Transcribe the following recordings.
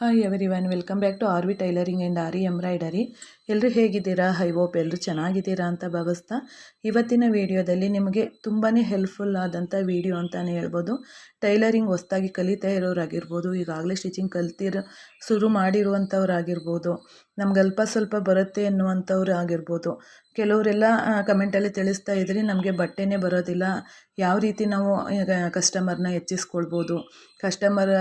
Hi everyone welcome back to R V tailoring and aari embroidery ಎಲ್ಲರೂ ಹೇಗಿದ್ದೀರಾ? High hope ಎಲ್ಲರೂ ಚೆನ್ನಾಗಿದ್ದೀರಾ ಅಂತ ಭಾವಿಸ್ತಾ. ಇವತ್ತಿನ ವಿಡಿಯೋದಲ್ಲಿ ನಿಮಗೆ ತುಂಬಾ ಹೆಲ್ಪ್ಫುಲ್ ಆದಂಥ ವಿಡಿಯೋ ಅಂತಲೇ ಹೇಳ್ಬೋದು. ಟೈಲರಿಂಗ್ ಹೊಸ್ದಾಗಿ ಕಲಿತಾ ಇರೋರಾಗಿರ್ಬೋದು, ಈಗಾಗಲೇ ಸ್ಟಿಚಿಂಗ್ ಕಲ್ತಿರೋ, ಶುರು ಮಾಡಿರುವಂಥವ್ರಾಗಿರ್ಬೋದು, ನಮ್ಗೆ ಅಲ್ಪ ಸ್ವಲ್ಪ ಬರುತ್ತೆ ಅನ್ನುವಂಥವ್ರು ಆಗಿರ್ಬೋದು. ಕೆಲವರೆಲ್ಲ ಕಮೆಂಟಲ್ಲಿ ತಿಳಿಸ್ತಾ ಇದ್ರಿ ನಮಗೆ ಬಟ್ಟೆನೇ ಬರೋದಿಲ್ಲ. ಯಾವ ರೀತಿ ನಾವು ಕಸ್ಟಮರ್ನ ಹೆಚ್ಚಿಸ್ಕೊಳ್ಬೋದು? ಕಸ್ಟಮರ್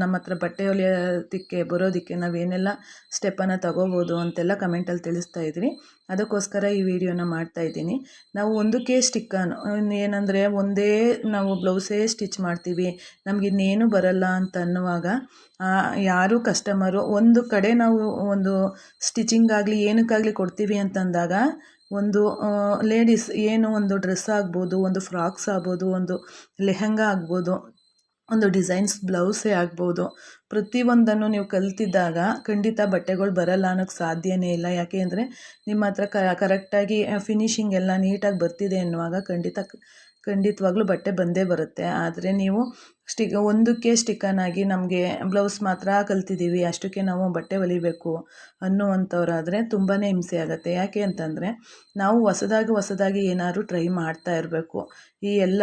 ನಮ್ಮ ಹತ್ರ ಬಟ್ಟೆ ಹೊಲಿಯೋದಕ್ಕೆ ಬರೋದಕ್ಕೆ ನಾವೇನೆಲ್ಲ ಸ್ಟೆಪ್ಪನ್ನು ತಗೋಬೋದು ಅಂತೆಲ್ಲ ಕಮೆಂಟಲ್ಲಿ ತಿಳಿಸ್ತಾ ಇದ್ರಿ. ಅದಕ್ಕೋಸ್ಕರ ಈ ವಿಡಿಯೋನ ಮಾಡ್ತಾ ಇದ್ದೀನಿ. ನಾವು ಒಂದಕ್ಕೆ ಸ್ಟಿಕ್ಕನ್ ಏನಂದರೆ ಒಂದೇ ನಾವು ಬ್ಲೌಸೇ ಸ್ಟಿಚ್ ಮಾಡ್ತೀವಿ. ನಮ್ಗೆ ಇನ್ನೇನು ಬರಲ್ಲ ಅಂತ ಅನ್ನುವಾಗ ಯಾರು ಕಸ್ಟಮರು, ಒಂದು ಕಡೆ ನಾವು ಒಂದು ಸ್ಟಿಚಿಂಗ್ ಆಗಲಿ ಏನಕ್ಕಾಗಲಿ ಕೊಡ್ತೀವಿ ಅಂತಂದಾಗ, ಒಂದು ಲೇಡೀಸ್ ಏನು ಒಂದು ಡ್ರೆಸ್ ಆಗ್ಬೋದು, ಒಂದು ಫ್ರಾಕ್ಸ್ ಆಗ್ಬೋದು, ಒಂದು ಲೆಹೆಂಗಾ ಆಗ್ಬೋದು ಒಂದು ಡಿಸೈನ್ಸ್ ಬ್ಲೌಸೇ ಆಗ್ಬೋದು. ಪ್ರತಿಯೊಂದನ್ನು ನೀವು ಕಲ್ತಿದ್ದಾಗ ಖಂಡಿತ ಬಟ್ಟೆಗಳು ಬರಲ್ಲ ಅನ್ನೋಕ್ಕೆ ಸಾಧ್ಯವೇ ಇಲ್ಲ. ಯಾಕೆ ಅಂದರೆ ನಿಮ್ಮ ಹತ್ರ ಕರೆಕ್ಟಾಗಿ ಫಿನಿಶಿಂಗ್ ಎಲ್ಲ ನೀಟಾಗಿ ಬರ್ತಿದೆ ಅನ್ನುವಾಗ ಖಂಡಿತ ಖಂಡಿತವಾಗ್ಲೂ ಬಟ್ಟೆ ಬಂದೇ ಬರುತ್ತೆ. ಆದರೆ ನೀವು ಸ್ಟಿಕ್ ಒಂದಕ್ಕೆ ಸ್ಟಿಕ್ಕನ್ ಆಗಿ ನಮಗೆ ಬ್ಲೌಸ್ ಮಾತ್ರ ಕಲ್ತಿದ್ದೀವಿ ಅಷ್ಟಕ್ಕೆ ನಾವು ಬಟ್ಟೆ ಹೊಲಿಬೇಕು ಅನ್ನುವಂಥವ್ರಾದರೆ ತುಂಬಾ ಹಿಂಸೆ ಆಗುತ್ತೆ. ಯಾಕೆ ಅಂತಂದರೆ ನಾವು ಹೊಸದಾಗಿ ಹೊಸದಾಗಿ ಏನಾದರೂ ಟ್ರೈ ಮಾಡ್ತಾ ಇರಬೇಕು. ಈ ಎಲ್ಲ,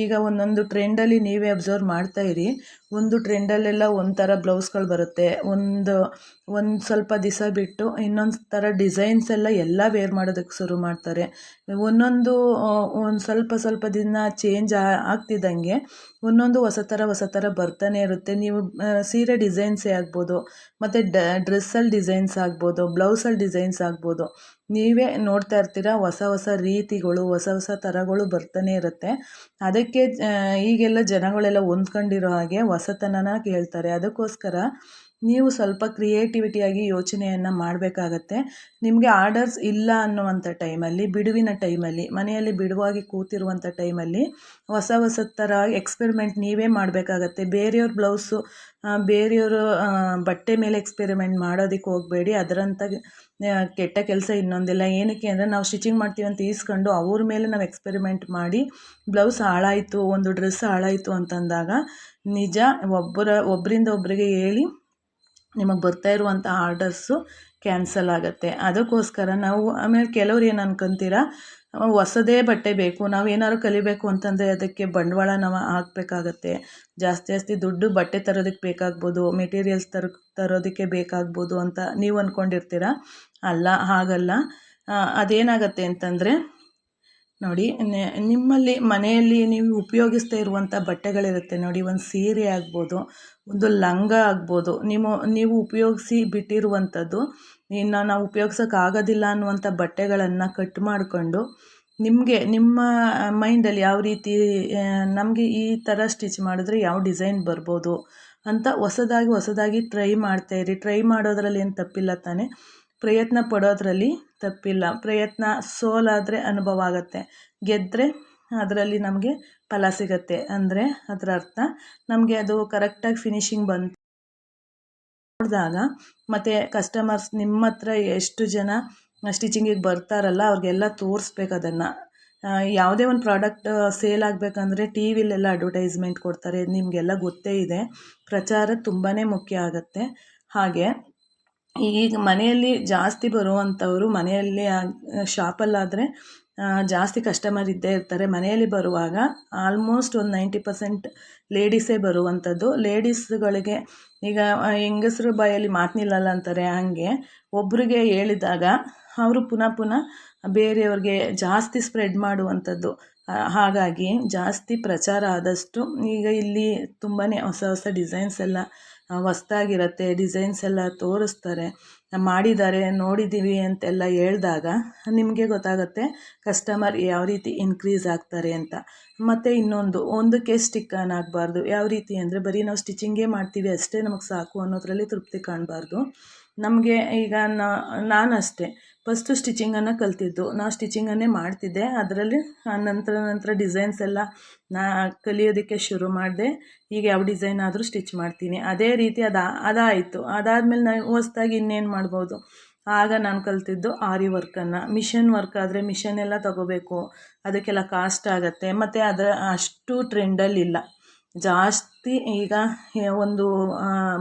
ಈಗ ಒಂದೊಂದು ಟ್ರೆಂಡಲ್ಲಿ ನೀವೇ ಅಬ್ಸರ್ವ್ ಮಾಡ್ತಾ ಇರಿ. ಒಂದು ಟ್ರೆಂಡಲ್ಲೆಲ್ಲ ಒಂಥರ ಬ್ಲೌಸ್ಗಳು ಬರುತ್ತೆ. ಒಂದು ಒಂದು ಸ್ವಲ್ಪ ದಿವಸ ಬಿಟ್ಟು ಇನ್ನೊಂದು ಥರ ಡಿಸೈನ್ಸ್ ಎಲ್ಲ ಎಲ್ಲ ವೇರ್ ಮಾಡೋದಕ್ಕೆ ಶುರು ಮಾಡ್ತಾರೆ. ಒಂದೊಂದು, ಒಂದು ಸ್ವಲ್ಪ ಸ್ವಲ್ಪ ದಿನ ಚೇಂಜ್ ಆಗ್ತಿದ್ದಂಗೆ ಒಂದೊಂದು ಹೊಸ ಥರ ಹೊಸ ಥರ ಬರ್ತಾನೆ ಇರುತ್ತೆ. ನೀವು ಸೀರೆ ಡಿಸೈನ್ಸೇ ಆಗ್ಬೋದು, ಮತ್ತು ಡ, ಡ್ರೆಸ್ಸಲ್ಲಿ ಡಿಸೈನ್ಸ್ ಆಗ್ಬೋದು, ಬ್ಲೌಸಲ್ಲಿ ಡಿಸೈನ್ಸ್ ಆಗ್ಬೋದು, ನೀವೇ ನೋಡ್ತಾ ಇರ್ತೀರ ಹೊಸ ಹೊಸ ರೀತಿಗಳು, ಹೊಸ ಹೊಸ ಥರಗಳು ಬರ್ತಾನೆ ಇರುತ್ತೆ. ಅದಕ್ಕೆ ಈಗೆಲ್ಲ ಜನಗಳೆಲ್ಲ ಹೊಂದ್ಕೊಂಡಿರೋ ಹಾಗೆ ಹೊಸತನನ ಕೇಳ್ತಾರೆ. ಅದಕ್ಕೋಸ್ಕರ ನೀವು ಸ್ವಲ್ಪ ಕ್ರಿಯೇಟಿವಿಟಿಯಾಗಿ ಯೋಚನೆಯನ್ನು ಮಾಡಬೇಕಾಗತ್ತೆ. ನಿಮಗೆ ಆರ್ಡರ್ಸ್ ಇಲ್ಲ ಅನ್ನುವಂಥ ಟೈಮಲ್ಲಿ ಬಿಡುವಿನ ಟೈಮಲ್ಲಿ ಮನೆಯಲ್ಲಿ ಬಿಡುವಾಗಿ ಕೂತಿರುವಂಥ ಟೈಮಲ್ಲಿ ಹೊಸ ಹೊಸ ಥರ ಎಕ್ಸ್ಪೆರಿಮೆಂಟ್ ನೀವೇ ಮಾಡಬೇಕಾಗತ್ತೆ. ಬೇರೆಯವ್ರ ಬ್ಲೌಸು ಬೇರೆಯವರು ಬಟ್ಟೆ ಮೇಲೆ ಎಕ್ಸ್ಪೆರಿಮೆಂಟ್ ಮಾಡೋದಕ್ಕೆ ಹೋಗಬೇಡಿ. ಅದರಂಥ ಕೆಟ್ಟ ಕೆಲಸ ಇನ್ನೊಂದಿಲ್ಲ. ಏನಕ್ಕೆ ಅಂದರೆ ನಾವು ಸ್ಟಿಚಿಂಗ್ ಮಾಡ್ತೀವಿ ಅಂತ ಈಸ್ಕೊಂಡು ಅವ್ರ ಮೇಲೆ ನಾವು ಎಕ್ಸ್ಪೆರಿಮೆಂಟ್ ಮಾಡಿ ಬ್ಲೌಸ್ ಹಾಳಾಯಿತು, ಒಂದು ಡ್ರೆಸ್ ಹಾಳಾಯಿತು ಅಂತಂದಾಗ ನಿಜ ಒಬ್ಬರ ಒಬ್ಬರಿಂದ ಒಬ್ಬರಿಗೆ ಹೇಳಿ ನಿಮಗೆ ಬರ್ತಾ ಇರುವಂಥ ಆರ್ಡರ್ಸು ಕ್ಯಾನ್ಸಲ್ ಆಗುತ್ತೆ. ಅದಕ್ಕೋಸ್ಕರ ನಾವು ಆಮೇಲೆ ಕೆಲವ್ರು ಏನು ಅನ್ಕೊಂತೀರ ಹೊಸದೇ ಬಟ್ಟೆ ಬೇಕು, ನಾವು ಏನಾದ್ರು ಕಲಿಬೇಕು ಅಂತಂದರೆ ಅದಕ್ಕೆ ಬಂಡವಾಳ ನಾವು ಹಾಕಬೇಕಾಗತ್ತೆ. ಜಾಸ್ತಿ ಜಾಸ್ತಿ ದುಡ್ಡು ಬಟ್ಟೆ ತರೋದಕ್ಕೆ ಬೇಕಾಗ್ಬೋದು ಮೆಟೀರಿಯಲ್ಸ್ ತರ, ತರೋದಕ್ಕೆ ಬೇಕಾಗ್ಬೋದು ಅಂತ ನೀವು ಅಂದ್ಕೊಂಡಿರ್ತೀರ ಅಲ್ಲ, ಹಾಗಲ್ಲ. ಅದೇನಾಗತ್ತೆ ಅಂತಂದರೆ ನೋಡಿ ನಿಮ್ಮಲ್ಲಿ ಮನೆಯಲ್ಲಿ ನೀವು ಉಪಯೋಗಿಸ್ತಾ ಇರುವಂಥ ಬಟ್ಟೆಗಳಿರುತ್ತೆ. ನೋಡಿ, ಒಂದು ಸೀರೆ ಆಗ್ಬೋದು, ಒಂದು ಲಂಗ ಆಗ್ಬೋದು. ನಿಮ್ಮ, ನೀವು ಉಪಯೋಗಿಸಿ ಬಿಟ್ಟಿರುವಂಥದ್ದು, ಇನ್ನು ನಾವು ಉಪಯೋಗ್ಸೋಕ್ಕಾಗೋದಿಲ್ಲ ಅನ್ನುವಂಥ ಬಟ್ಟೆಗಳನ್ನು ಕಟ್ ಮಾಡಿಕೊಂಡು, ನಿಮಗೆ, ನಿಮ್ಮ ಮೈಂಡಲ್ಲಿ ಯಾವ ರೀತಿ ನಮಗೆ ಈ ಥರ ಸ್ಟಿಚ್ ಮಾಡಿದ್ರೆ ಯಾವ ಡಿಸೈನ್ ಬರ್ಬೋದು ಅಂತ ಹೊಸದಾಗಿ ಹೊಸದಾಗಿ ಟ್ರೈ ಮಾಡ್ತಾಯಿರಿ ಟ್ರೈ ಮಾಡೋದ್ರಲ್ಲಿ ಏನು ತಪ್ಪಿಲ್ಲ ತಾನೇ. ಪ್ರಯತ್ನ ಪಡೋದ್ರಲ್ಲಿ ತಪ್ಪಿಲ್ಲ. ಪ್ರಯತ್ನ ಸೋಲಾದರೆ ಅನುಭವ ಆಗುತ್ತೆ. ಗೆದ್ದರೆ ಅದರಲ್ಲಿ ನಮಗೆ ಫಲ ಸಿಗತ್ತೆ ಅಂದರೆ ಅದರ ಅರ್ಥ. ನಮಗೆ ಅದು ಕರೆಕ್ಟಾಗಿ ಫಿನಿಶಿಂಗ್ ಬಂತು. ನೋಡಿದಾಗ ಮತ್ತು ಕಸ್ಟಮರ್ಸ್ ನಿಮ್ಮ ಹತ್ರ ಎಷ್ಟು ಜನ ಸ್ಟಿಚಿಂಗಿಗೆ ಬರ್ತಾರಲ್ಲ, ಅವ್ರಿಗೆಲ್ಲ ತೋರಿಸ್ಬೇಕು ಅದನ್ನು. ಯಾವುದೇ ಒಂದು ಪ್ರಾಡಕ್ಟ್ ಸೇಲ್ ಆಗಬೇಕಂದ್ರೆ ಟಿ ವಿಲೆಲ್ಲ ಅಡ್ವರ್ಟೈಸ್ಮೆಂಟ್ ಕೊಡ್ತಾರೆ. ನಿಮಗೆಲ್ಲ ಗೊತ್ತೇ ಇದೆ. ಪ್ರಚಾರ ತುಂಬಾ ಮುಖ್ಯ ಆಗುತ್ತೆ. ಹಾಗೆ ಈಗ ಮನೆಯಲ್ಲಿ ಜಾಸ್ತಿ ಬರುವಂಥವರು ಮನೆಯಲ್ಲಿ ಶಾಪಲ್ಲಾದರೆ ಜಾಸ್ತಿ ಕಸ್ಟಮರ್ ಇದ್ದೇ ಇರ್ತಾರೆ. ಮನೆಯಲ್ಲಿ ಬರುವಾಗ ಆಲ್ಮೋಸ್ಟ್ ಒಂದು ನೈಂಟಿ ಪರ್ಸೆಂಟ್ ಲೇಡೀಸೇ ಬರುವಂಥದ್ದು. ಲೇಡೀಸ್ಗಳಿಗೆ ಈಗ ಹೆಂಗಸ್ರ ಬಾಯಲ್ಲಿ ಮಾತು ನಿಲ್ಲಲ್ಲ ಅಂತಾರೆ ಹಾಗೆ. ಒಬ್ಬರಿಗೆ ಹೇಳಿದಾಗ ಅವರು ಪುನಃ ಪುನಃ ಬೇರೆಯವ್ರಿಗೆ ಜಾಸ್ತಿ ಸ್ಪ್ರೆಡ್ ಮಾಡುವಂಥದ್ದು. ಹಾಗಾಗಿ ಜಾಸ್ತಿ ಪ್ರಚಾರ ಆದಷ್ಟು ಈಗ ಇಲ್ಲಿ ತುಂಬಾ ಹೊಸ ಹೊಸ ಡಿಸೈನ್ಸ್ ಎಲ್ಲ ಹೊಸ್ದಾಗಿರತ್ತೆ ಡಿಸೈನ್ಸ್ ಎಲ್ಲ ತೋರಿಸ್ತಾರೆ. ಮಾಡಿದ್ದಾರೆ ನೋಡಿದ್ದೀವಿ ಅಂತೆಲ್ಲ ಹೇಳಿದಾಗ ನಿಮಗೆ ಗೊತ್ತಾಗುತ್ತೆ ಕಸ್ಟಮರ್ ಯಾವ ರೀತಿ ಇನ್ಕ್ರೀಸ್ ಆಗ್ತಾರೆ ಅಂತ. ಮತ್ತು ಇನ್ನೊಂದು, ಒಂದಕ್ಕೆ ಸ್ಟಿಕ್ ಆನ್ ಆಗಬಾರ್ದು. ಯಾವ ರೀತಿ ಅಂದರೆ ಬರೀ ನಾವು ಸ್ಟಿಚಿಂಗೇ ಮಾಡ್ತೀವಿ ಅಷ್ಟೇ ನಮಗೆ ಸಾಕು ಅನ್ನೋದರಲ್ಲಿ ತೃಪ್ತಿ ಕಾಣಬಾರ್ದು. ನಮಗೆ ಈಗ ನಾನು ಅಷ್ಟೇ. ಫಸ್ಟು ಸ್ಟಿಚಿಂಗನ್ನು ಕಲ್ತಿದ್ದು. ನಾನು ಸ್ಟಿಚಿಂಗನ್ನೇ ಮಾಡ್ತಿದ್ದೆ. ಅದರಲ್ಲಿ ನಂತರ ನಂತರ ಡಿಸೈನ್ಸ್ ಎಲ್ಲ ನಾ ಕಲಿಯೋದಕ್ಕೆ ಶುರು ಮಾಡಿದೆ. ಈಗ ಯಾವ ಡಿಸೈನ್ ಆದರೂ ಸ್ಟಿಚ್ ಮಾಡ್ತೀನಿ. ಅದೇ ರೀತಿ ಅದು, ಅದಾಯಿತು. ಅದಾದಮೇಲೆ ನಾನು ಹೊಸ್ದಾಗಿ ಇನ್ನೇನು ಮಾಡ್ಬೋದು. ಆಗ ನಾನು ಕಲ್ತಿದ್ದು ಆರಿ ವರ್ಕನ್ನು. ಮಿಷನ್ ವರ್ಕ್ ಆದರೆ ಮಿಷನ್ ಎಲ್ಲ ತಗೋಬೇಕು. ಅದಕ್ಕೆಲ್ಲ ಕಾಸ್ಟ್ ಆಗುತ್ತೆ. ಮತ್ತು ಅದರ ಅಷ್ಟು ಟ್ರೆಂಡಲ್ಲಿಲ್ಲ ಜಾಸ್ತಿ ಈಗ ಒಂದು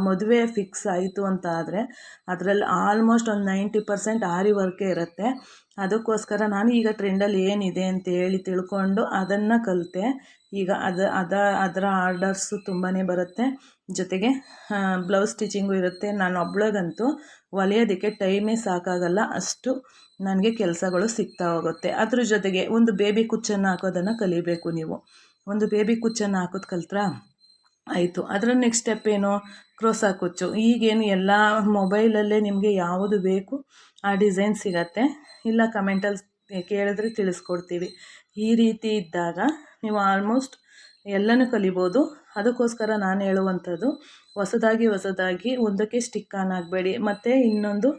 ಮದುವೆ ಫಿಕ್ಸ್ ಆಯಿತು ಅಂತ ಆದರೆ ಅದರಲ್ಲಿ ಆಲ್ಮೋಸ್ಟ್ ಒಂದು ನೈಂಟಿ ಪರ್ಸೆಂಟ್ ಆರಿ ವರ್ಕೇ ಇರುತ್ತೆ. ಅದಕ್ಕೋಸ್ಕರ ನಾನು ಈಗ ಟ್ರೆಂಡಲ್ಲಿ ಏನಿದೆ ಅಂತ ಹೇಳಿ ತಿಳ್ಕೊಂಡು ಅದನ್ನು ಕಲಿತೆ. ಈಗ ಅದು, ಅದ, ಅದರ ಆರ್ಡರ್ಸು ತುಂಬಾ ಬರುತ್ತೆ. ಜೊತೆಗೆ ಬ್ಲೌಸ್ ಸ್ಟಿಚಿಂಗು ಇರುತ್ತೆ. ನಾನು ಒಬ್ಳಿಗಂತೂ ಹೊಲಿಯೋದಕ್ಕೆ ಟೈಮೇ ಸಾಕಾಗಲ್ಲ. ಅಷ್ಟು ನನಗೆ ಕೆಲಸಗಳು ಸಿಗ್ತಾ ಹೋಗುತ್ತೆ. ಅದ್ರ ಜೊತೆಗೆ ಒಂದು ಬೇಬಿ ಕುಚ್ಚನ್ನು ಹಾಕೋದನ್ನು ಕಲಿಬೇಕು ನೀವು. ಒಂದು ಬೇಬಿ ಕುಚ್ಚನ್ನು ಹಾಕೋದು ಕಲ್ತ್ರ? ಆಯಿತು. ಅದರ ನೆಕ್ಸ್ಟ್ ಸ್ಟೆಪ್ ಏನು? ಕ್ರೋಸಾ ಕುಚ್ಚು. ಈಗೇನು ಎಲ್ಲ ಮೊಬೈಲಲ್ಲೇ ನಿಮಗೆ ಯಾವುದು ಬೇಕು ಆ ಡಿಸೈನ್ ಸಿಗತ್ತೆ. ಇಲ್ಲ ಕಮೆಂಟಲ್ಲಿ ಕೇಳಿದ್ರೆ ತಿಳಿಸ್ಕೊಡ್ತೀವಿ. ಈ ರೀತಿ ಇದ್ದಾಗ ನೀವು ಆಲ್ಮೋಸ್ಟ್ ಎಲ್ಲನೂ ಕಲಿಬೋದು. ಅದಕ್ಕೋಸ್ಕರ ನಾನು ಹೇಳುವಂಥದ್ದು, ಹೊಸದಾಗಿ ಹೊಸದಾಗಿ ಒಂದಕ್ಕೆ ಸ್ಟಿಕ್ ಆನ್ ಆಗಬೇಡಿ. ಮತ್ತು ಇನ್ನೊಂದು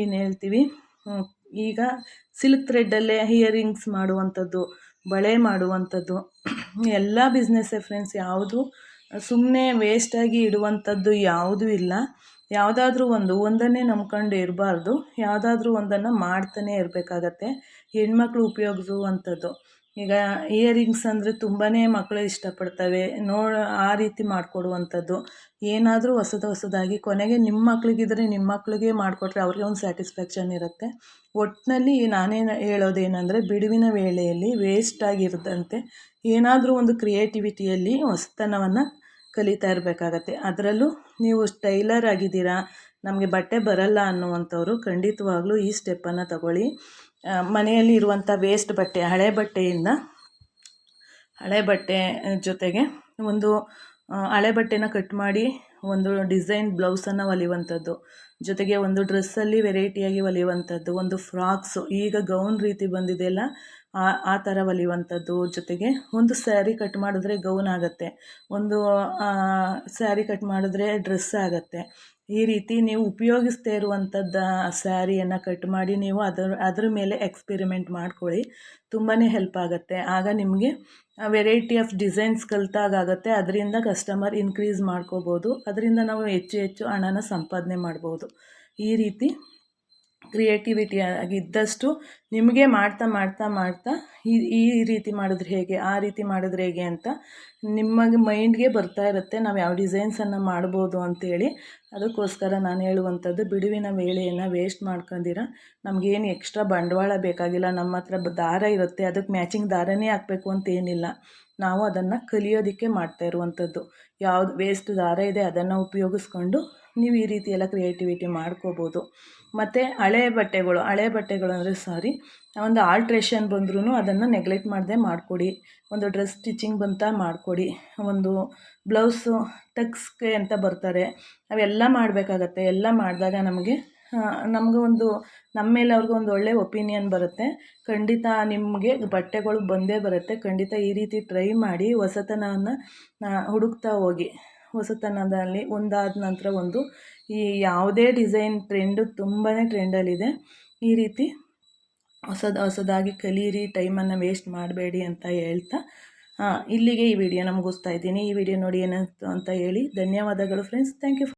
ಏನು ಹೇಳ್ತೀವಿ ಈಗ ಸಿಲ್ಕ್ ಥ್ರೆಡ್ಡಲ್ಲೇ ಹಿಯರಿಂಗ್ಸ್ ಮಾಡುವಂಥದ್ದು, ಬಳೆ ಮಾಡುವಂಥದ್ದು, ಎಲ್ಲ ಬಿಸ್ನೆಸ್ ಫ್ರೆಂಡ್ಸ್ ಯಾವುದು ಸುಮ್ಮನೆ ವೇಸ್ಟಾಗಿ ಇಡುವಂಥದ್ದು ಯಾವುದೂ ಇಲ್ಲ. ಯಾವುದಾದ್ರೂ ಒಂದು, ಒಂದನ್ನೇ ನಂಬ್ಕೊಂಡು ಇರಬಾರ್ದು. ಯಾವುದಾದ್ರೂ ಒಂದನ್ನು ಮಾಡ್ತಾನೆ ಇರಬೇಕಾಗತ್ತೆ. ಹೆಣ್ಮಕ್ಳು ಉಪಯೋಗಿಸುವಂಥದ್ದು. ಈಗ ಇಯರಿಂಗ್ಸ್ ಅಂದರೆ ತುಂಬಾ ಮಕ್ಕಳು ಇಷ್ಟಪಡ್ತವೆ. ನೋ ಆ ರೀತಿ ಮಾಡಿಕೊಡುವಂಥದ್ದು. ಏನಾದರೂ ಹೊಸದು ಹೊಸದಾಗಿ ಕೊನೆಗೆ ನಿಮ್ಮ ಮಕ್ಳಿಗಿದ್ರೆ ನಿಮ್ಮ ಮಕ್ಳಿಗೆ ಮಾಡಿಕೊಟ್ರೆ ಅವ್ರಿಗೆ ಒಂದು ಸ್ಯಾಟಿಸ್ಫ್ಯಾಕ್ಷನ್ ಇರುತ್ತೆ. ಒಟ್ಟಿನಲ್ಲಿ ನಾನೇನು ಹೇಳೋದೇನೆಂದರೆ ಬಿಡುವಿನ ವೇಳೆಯಲ್ಲಿ ವೇಸ್ಟ್ ಆಗಿರದಂತೆ ಏನಾದರೂ ಒಂದು ಕ್ರಿಯೇಟಿವಿಟಿಯಲ್ಲಿ ಹೊಸತನವನ್ನು ಕಲಿತಾ ಇರಬೇಕಾಗತ್ತೆ. ಅದರಲ್ಲೂ ನೀವು ಟೈಲರ್ ಆಗಿದ್ದೀರಾ, ನಮಗೆ ಬಟ್ಟೆ ಬರಲ್ಲ ಅನ್ನುವಂಥವ್ರು ಖಂಡಿತವಾಗ್ಲೂ ಈ ಸ್ಟೆಪ್ಪನ್ನು ತಗೊಳ್ಳಿ. ಮನೆಯಲ್ಲಿ ಇರುವಂಥ ವೇಸ್ಟ್ ಬಟ್ಟೆ, ಹಳೆ ಬಟ್ಟೆಯಿಂದ ಹಳೆ ಬಟ್ಟೆ ಜೊತೆಗೆ ಒಂದು ಹಳೆ ಬಟ್ಟೆನ ಕಟ್ ಮಾಡಿ ಒಂದು ಡಿಸೈನ್ ಬ್ಲೌಸನ್ನು ಹೊಲಿಯುವಂಥದ್ದು. ಜೊತೆಗೆ ಒಂದು ಡ್ರೆಸ್ಸಲ್ಲಿ ವೆರೈಟಿಯಾಗಿ ಹೊಲಿಯುವಂಥದ್ದು. ಒಂದು ಫ್ರಾಕ್ಸು ಈಗ ಗೌನ್ ರೀತಿ ಬಂದಿದೆಯಲ್ಲ ಆ ಆ ಥರ ಹೊಲಿಯುವಂಥದ್ದು ಜೊತೆಗೆ ಒಂದು ಸ್ಯಾರಿ ಕಟ್ ಮಾಡಿದ್ರೆ ಗೌನ್ ಆಗುತ್ತೆ. ಒಂದು ಸ್ಯಾರಿ ಕಟ್ ಮಾಡಿದ್ರೆ ಡ್ರೆಸ್ ಆಗುತ್ತೆ. ಈ ರೀತಿ ನೀವು ಉಪಯೋಗಿಸ್ತಾ ಇರುವಂಥದ್ದು ಸ್ಯಾರಿಯನ್ನು ಕಟ್ ಮಾಡಿ ನೀವು ಅದರ, ಅದ್ರ ಮೇಲೆ ಎಕ್ಸ್ಪೆರಿಮೆಂಟ್ ಮಾಡ್ಕೊಳ್ಳಿ. ತುಂಬಾ ಹೆಲ್ಪ್ ಆಗುತ್ತೆ. ಆಗ ನಿಮಗೆ ವೆರೈಟಿ ಆಫ್ ಡಿಸೈನ್ಸ್ ಕಲಿತಾಗುತ್ತೆ ಅದರಿಂದ ಕಸ್ಟಮರ್ ಇನ್ಕ್ರೀಸ್ ಮಾಡ್ಕೋಬೋದು. ಅದರಿಂದ ನಾವು ಹೆಚ್ಚು ಹೆಚ್ಚು ಹಣನ ಸಂಪಾದನೆ ಮಾಡ್ಬೋದು. ಈ ರೀತಿ ಕ್ರಿಯೇಟಿವಿಟಿ ಆಗಿದ್ದಷ್ಟು ನಿಮಗೆ ಮಾಡ್ತಾ ಮಾಡ್ತಾ ಮಾಡ್ತಾ ಈ ಈ ರೀತಿ ಮಾಡಿದ್ರೆ ಹೇಗೆ, ಆ ರೀತಿ ಮಾಡಿದ್ರೆ ಹೇಗೆ ಅಂತ ನಿಮಗೆ ಮೈಂಡ್ಗೆ ಬರ್ತಾ ಇರುತ್ತೆ. ನಾವು ಯಾವ ಡಿಸೈನ್ಸನ್ನು ಮಾಡ್ಬೋದು ಅಂತೇಳಿ ಅದಕ್ಕೋಸ್ಕರ ನಾನು ಹೇಳುವಂಥದ್ದು, ಬಿಡುವಿನ ವೇಳೆಯನ್ನು ವೇಸ್ಟ್ ಮಾಡ್ಕೊಂಡಿರ. ನಮಗೇನು ಎಕ್ಸ್ಟ್ರಾ ಬಂಡವಾಳ ಬೇಕಾಗಿಲ್ಲ. ನಮ್ಮ ಹತ್ರ ದಾರ ಇರುತ್ತೆ. ಅದಕ್ಕೆ ಮ್ಯಾಚಿಂಗ್ ದಾರನೇ ಹಾಕಬೇಕು ಅಂತೇನಿಲ್ಲ ನಾವು ಅದನ್ನು ಕಲಿಯೋದಕ್ಕೆ ಮಾಡ್ತಾ ಇರುವಂಥದ್ದು. ಯಾವ್ದು ವೇಸ್ಟ್ ದಾರ ಇದೆ ಅದನ್ನು ಉಪಯೋಗಿಸ್ಕೊಂಡು ನೀವು ಈ ರೀತಿ ಎಲ್ಲ ಕ್ರಿಯೇಟಿವಿಟಿ ಮಾಡ್ಕೋಬೋದು. ಮತ್ತು ಹಳೆ ಬಟ್ಟೆಗಳು ಹಳೆ ಬಟ್ಟೆಗಳು ಅಂದರೆ ಸಾರಿ ಒಂದು ಆಲ್ಟ್ರೇಷನ್ ಬಂದ್ರೂ ಅದನ್ನು ನೆಗ್ಲೆಕ್ಟ್ ಮಾಡದೆ ಮಾಡಿಕೊಡಿ. ಒಂದು ಡ್ರೆಸ್ ಸ್ಟಿಚಿಂಗ್ ಬಂತ ಮಾಡಿಕೊಡಿ. ಒಂದು ಬ್ಲೌಸು ಟಕ್ಸ್ಗೆ ಅಂತ ಬರ್ತಾರೆ. ಅವೆಲ್ಲ ಮಾಡಬೇಕಾಗತ್ತೆ. ಎಲ್ಲ ಮಾಡಿದಾಗ ನಮಗೆ ನಮ್ಗೆ ಒಂದು ನಮ್ಮ ಮೇಲೆ ಅವ್ರಿಗೆ ಒಂದು ಒಳ್ಳೆಯ ಒಪಿನಿಯನ್ ಬರುತ್ತೆ. ಖಂಡಿತ ನಿಮಗೆ ಬಟ್ಟೆಗಳು ಬಂದೇ ಬರುತ್ತೆ. ಖಂಡಿತ ಈ ರೀತಿ ಟ್ರೈ ಮಾಡಿ ಹೊಸತನವನ್ನು ಹುಡುಕ್ತಾ ಹೋಗಿ. ಹೊಸತನದಲ್ಲಿ ಒಂದಾದ ನಂತರ ಒಂದು. ಈ ಯಾವುದೇ ಡಿಸೈನ್ ಟ್ರೆಂಡು ತುಂಬಾ ಟ್ರೆಂಡಲ್ಲಿದೆ ಈ ರೀತಿ ಹೊಸದು, ಹೊಸದಾಗಿ ಕಲೀರಿ ಟೈಮನ್ನು ವೇಸ್ಟ್ ಮಾಡಬೇಡಿ ಅಂತ ಹೇಳ್ತಾ ಇಲ್ಲಿಗೆ ಈ ವಿಡಿಯೋ ಮುಗಿಸ್ತಾ ಇದ್ದೀನಿ. ಈ ವಿಡಿಯೋ ನೋಡಿ ಏನಂತ ಅಂತ ಹೇಳಿ ಧನ್ಯವಾದಗಳು ಫ್ರೆಂಡ್ಸ್ ಥ್ಯಾಂಕ್ ಯು